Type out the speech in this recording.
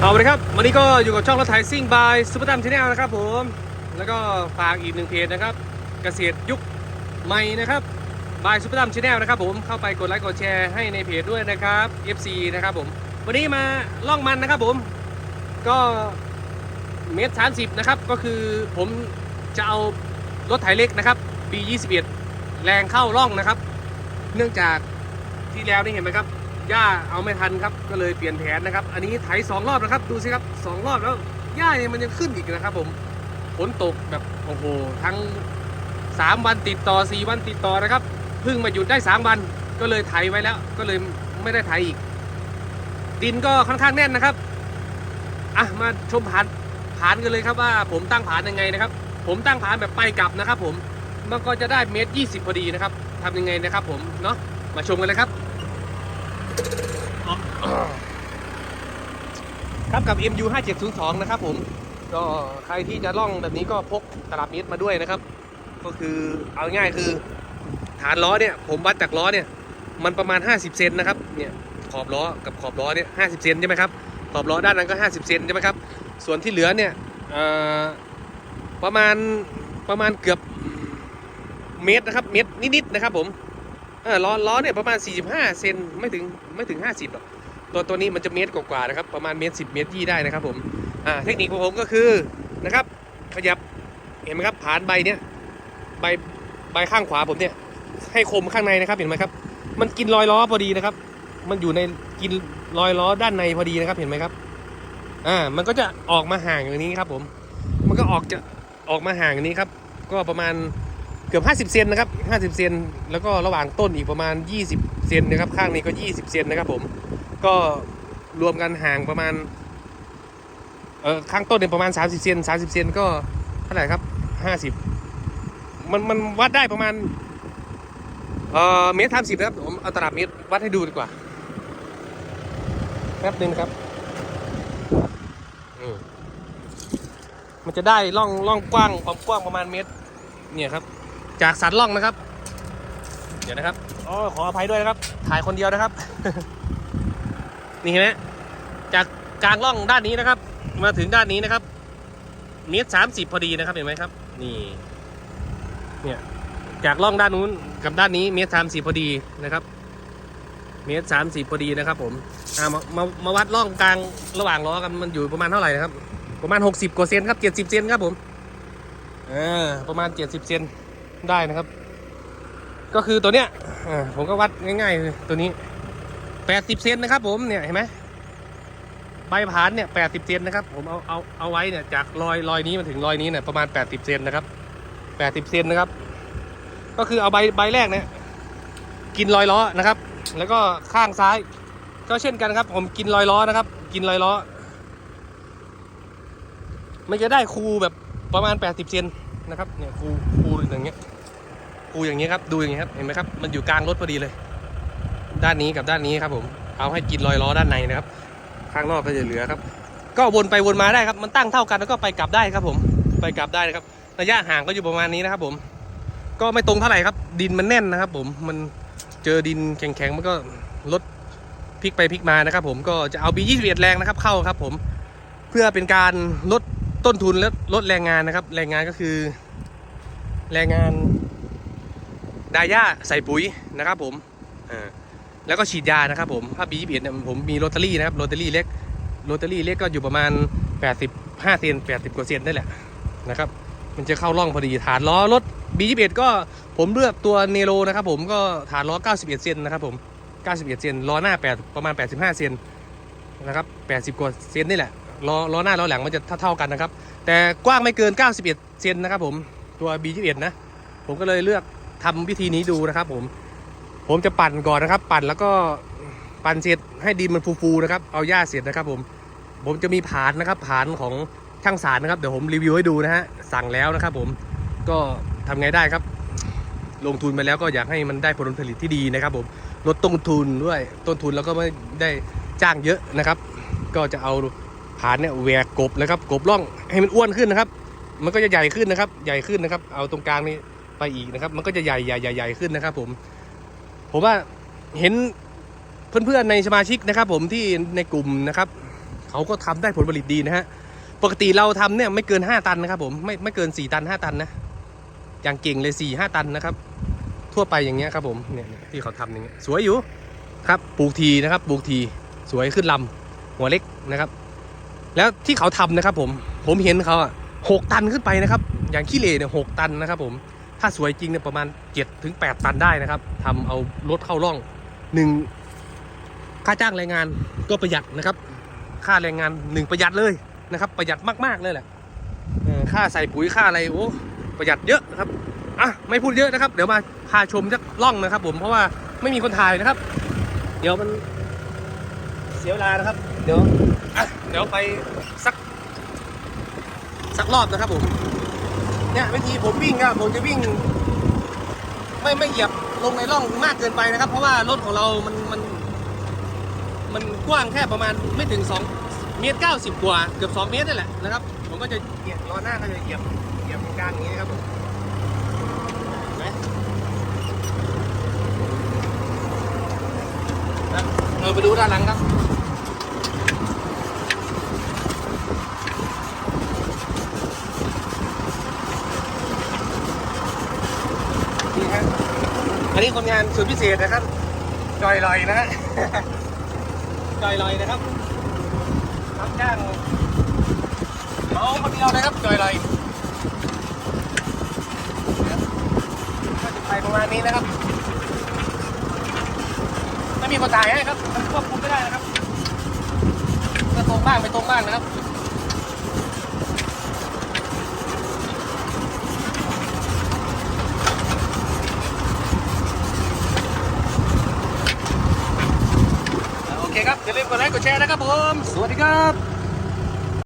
เอาเลยครับ วันนี้ก็อยู่กับช่องรถไถซิ่งบายซูเปอร์ตัมชาแนลนะครับผม แล้วก็ฝากอีกหนึ่งเพจนะครับ เกษตรยุคใหม่นะครับบายซูเปอร์ตัมชาแนลนะครับผมเข้าไปกดไลค์กดแชร์ให้ในเพจด้วยนะครับ FC นะครับผม วันนี้มาล่องมันนะครับผม ก็เมตรสามสิบนะครับก็คือผมจะเอารถไถเล็กนะครับ B21 แรงเข้าล่องนะครับ เนื่องจากที่แล้วนี่เห็นไหมครับ หญ้าเอาไม่ทันครับก็เลยเปลี่ยนแผนนะครับ อันนี้ไถสองรอบนะครับ ดูสิครับสองรอบแล้วหญ้าเนี่ยมันยังขึ้นอีกนะครับ ผมฝนตกแบบโอ้โหทั้งสามวันติดต่อสี่วันติดต่อนะครับเพิ่งมาหยุดได้สามวันก็เลยไถไว้แล้ว ก็เลยไม่ได้ไถอีก ดินก็ค่อนข้างแน่นนะครับอะมาชมผานผานกันเลยครับว่า ผมตั้งผานยังไงนะครับ ผมตั้งผานแบบไปกลับนะครับ ผมมันก็จะได้เมตรยี่สิบพอดีนะครับทำยังไงนะครับ ผมเนาะมาชมกันเลยครับ ครับกับ MU 5702 นะครับผมก็ใครที่จะล่องแบบนี้ก็พกตลับเมตรมาด้วยนะครับ ก็คือเอาง่ายคือฐานล้อเนี่ย ผมวัดจากล้อเนี่ย มันประมาณ 50 เซนนะครับเนี่ยขอบล้อกับขอบล้อเนี่ย50เซนใช่ไหมครับขอบล้อด้านนั้นก็ 50 เซนใช่ไหมครับส่วนที่เหลือเนี่ยประมาณประมาณเกือบเมตรนะครับเมตรนิดๆนะครับผมเออล้อล้อเนี่ยประมาณ 45 เซนไม่ถึงไม่ถึง 50หรอก ตัวตัวนี้มันจะเมตรกว่าๆนะครับ ประมาณเมตรสิเมตรยี่ได้นะครับผมอ่าเทคนิคของผมก็คือนะครับ ขยับเห็นไหมครับผานใบเนี้ยใบใบข้างขวาผมเนี่ย ให้คมข้างในนะครับเห็นไหมครับ มันกินรอยล้อพอดีนะครับ มันอยู่ในกินรอยล้อด้านในพอดีนะครับเห็นไหมครับอ่ามันก็จะออกมาห่างอย่างนี้ครับผม มันก็ออกจะออกมาห่างอย่างนี้ครับ ก็ประมาณเกือบ 50 เซนนะครับ 50 เซน แล้วก็ระหว่างต้นอีกประมาณ 20 เซนนะครับ ข้างนี้ก็ 20 เซนนะครับผม ก็รวมกันห่างประมาณ เออข้างต้นเนี่ยประมาณ 30เซน30เซนก็เท่าไหร่ครับ 50 มันมันวัดได้ประมาณ เอ่อเมตรสามสิบนะครับผมเอาตลับเมตรวัดให้ดูดีกว่าแป๊บนึงครับอืมมันจะได้ร่องร่องกว้างความกว้างประมาณเมตร เนี่ยครับ จากสันร่องนะครับ เดี๋ยวนะครับอ๋อขออภัยด้วยนะครับ ถ่ายคนเดียวนะครับ นี่เห็นไหมจากกลางร่องด้านนี้นะครับ มาถึงด้านนี้นะครับเมตรสามสิบพอดีนะครับเห็นไหมครับ นี่เนี่ยจากร่องด้านนู้นกับด้านนี้เมตรสามสิบพอดีนะครับ เมตรสามสิบพอดีนะครับ ผมอ่ามามามาวัดร่องกลางระหว่างล้อกันมันอยู่ประมาณเท่าไหร่นะครับ ประมาณหกสิบกว่าเซนครับเจ็ดสิบเซนครับผมอ่าประมาณเจ็ดสิบเซนได้นะครับ ก็คือตัวเนี้ยอ่าผมก็วัดง่ายๆคือตัวนี้ แปดสิบเซนนะครับผมเนี่ยเห็นไหมใบผานเนี่ยแปดสิบเซนนะครับผมเอาเอาเอาไว้เนี่ยจากรอยรอยนี้มาถึงรอยนี้เนี่ยประมาณแปดสิบเซนนะครับแปดสิบเซนนะครับ ก็คือเอาใบใบแรกเนี่ยกินรอยล้อนะครับ แล้วก็ข้างซ้าย ก็เช่นกันครับ ผมกินรอยล้อนะครับ กินรอยล้อ มันจะได้คูแบบประมาณแปดสิบเซนนะครับเนี่ยคูคูอย่างเงี้ยคูอย่างเงี้ยครับดูอย่างเงี้ยครับเห็นไหมครับมันอยู่กลางรถพอดีเลย ด้านนี้กับด้านนี้ครับผมเอาให้กินรอยล้อด้านในนะครับ ข้างนอกก็จะเหลือครับ ก็วนไปวนมาได้ครับ มันตั้งเท่ากันแล้วก็ไปกลับได้ครับผมไปกลับได้นะครับ ระยะห่างก็อยู่ประมาณนี้นะครับ ผม ก็ไม่ตรงเท่าไหร่ครับ ดินมันแน่นนะครับ ผมมันเจอดินแข็งๆมันก็ลดพลิกไปพลิกมานะครับ ผมก็จะเอา B21 แรงนะครับ เข้าครับ ผมเพื่อเป็นการลดต้นทุนและลดแรงงานนะครับ แรงงานก็คือ แรงงานดาย่าใส่ปุ๋ยนะครับ ผมอ่า แล้วก็ฉีดยานะครับผมถ้า B21 เนี่ยผมมีโรตารี่นะครับโรตารี่เล็กโรตารี่เล็กก็อยู่ประมาณ 85 เซน80 กว่าเซนได้แหละนะครับมันจะเข้าร่องพอดีฐานล้อรถ B21 ก็ผมเลือกตัวเนโรนะครับผมก็ฐานล้อ 91 เซนนะครับผม 91 เซนล้อหน้า 8 ประมาณ 85 เซนนะครับ 80 กว่าเซนนี่แหละล้อล้อหน้าล้อหลังมันจะเท่าๆกันนะครับ แต่กว้างไม่เกิน 91 เซนนะครับผมตัว B21 นะ ผมก็เลยเลือกทำวิธีนี้ดูนะครับผม ผมจะปั่นก่อนนะครับ ปั่นแล้วก็ปั่นเสร็จให้ดินมันฟูๆนะครับ เอาหญ้าเสร็จนะครับ ผม ผมจะมีผานนะครับผานของช่างสารนะครับเดี๋ยวผมรีวิวให้ดูนะฮะสั่งแล้วนะครับ ผมก็ทำไงได้ครับ ลงทุนไปแล้วก็อยากให้มันได้ผลผลิตที่ดีนะครับ ผมลดต้นทุนด้วยต้นทุนแล้วก็ไม่ได้จ้างเยอะนะครับ ก็จะเอาผานเนี่ยแหวกกบนะครับ กบร่องให้มันอ้วนขึ้นนะครับ มันก็จะใหญ่ขึ้นนะครับ ใหญ่ขึ้นนะครับ เอาตรงกลางนี้ไปอีกนะครับ มันก็จะใหญ่ใหญ่ใหญ่ใหญ่ขึ้นนะครับ ผม ผมว่าเห็นเพื่อนๆในสมาชิกนะครับ ผมที่ในกลุ่มนะครับเขาก็ทำได้ผลผลิตดีนะฮะปกติเราทำเนี่ยไม่เกิน 5 ตันนะครับ ผมไม่ไม่เกิน 4 ตัน 5 ตันนะอย่างเก่งเลย4 5ตันนะครับ ทั่วไปอย่างเงี้ยครับผมเนี่ยเนี่ยที่เขาทำอย่างเงี้ยสวยอยู่ครับปลูกทีนะครับปลูกทีสวยขึ้นลำหัวเล็กนะครับ แล้วที่เขาทำนะครับ ผมผมเห็นเขาอะหกตันขึ้นไปนะครับ อย่างขี้เหร่เนี่ยหกตันนะครับ ผม ถ้าสวยจริงเนี่ยประมาณ7ถึง8ตันได้นะครับทำเอารถเข้าร่องหนึ่งค่าจ้างแรงงานก็ประหยัดนะครับ ค่าแรงงานหนึ่งประหยัดเลยนะครับ ประหยัดมาก ๆ เลยแหละค่าใส่ปุ๋ยค่าอะไรโอ้ประหยัดเยอะนะครับอะไม่พูดเยอะนะครับ เดี๋ยวมาพาชมสักล่องนะครับ ผมเพราะว่าไม่มีคนถ่ายนะครับ เดี๋ยวมันเสียเวลานะครับ เดี๋ยวอะเดี๋ยวไปสักสักรอบนะครับผม เนี่ยวิธีผมวิ่งก็ผมจะวิ่ง ไม่ไม่เหยียบลงในร่องมากเกินไปนะครับ เพราะว่ารถของเรามันมันมันกว้างแค่ประมาณไม่ถึง2เมตร90 กว่าเกือบ 2 เมตรนั่นแหละนะครับ ผมก็จะเหยียบล้อหน้าก็จะเหยียบเหยียบตรงกลางอย่างนี้นะครับผมเห็นไหมนะเราไปดูด้านหลังครับ ฮะอันนี้คนงานสุดพิเศษนะครับ จอยลอยนะฮะจอยลอยนะครับรับจ้างเหมาคนเดียวนะครับจอยลอยก็จะไปประมาณนี้นะครับไม่มีคนถ่ายให้ครับมันควบคุมไม่ได้นะครับก็ตรงบ้างไม่ตรงบ้างนะครับ โอเคครับ อย่าลืมกดไลค์ กดแชร์นะครับผม สวัสดีครับ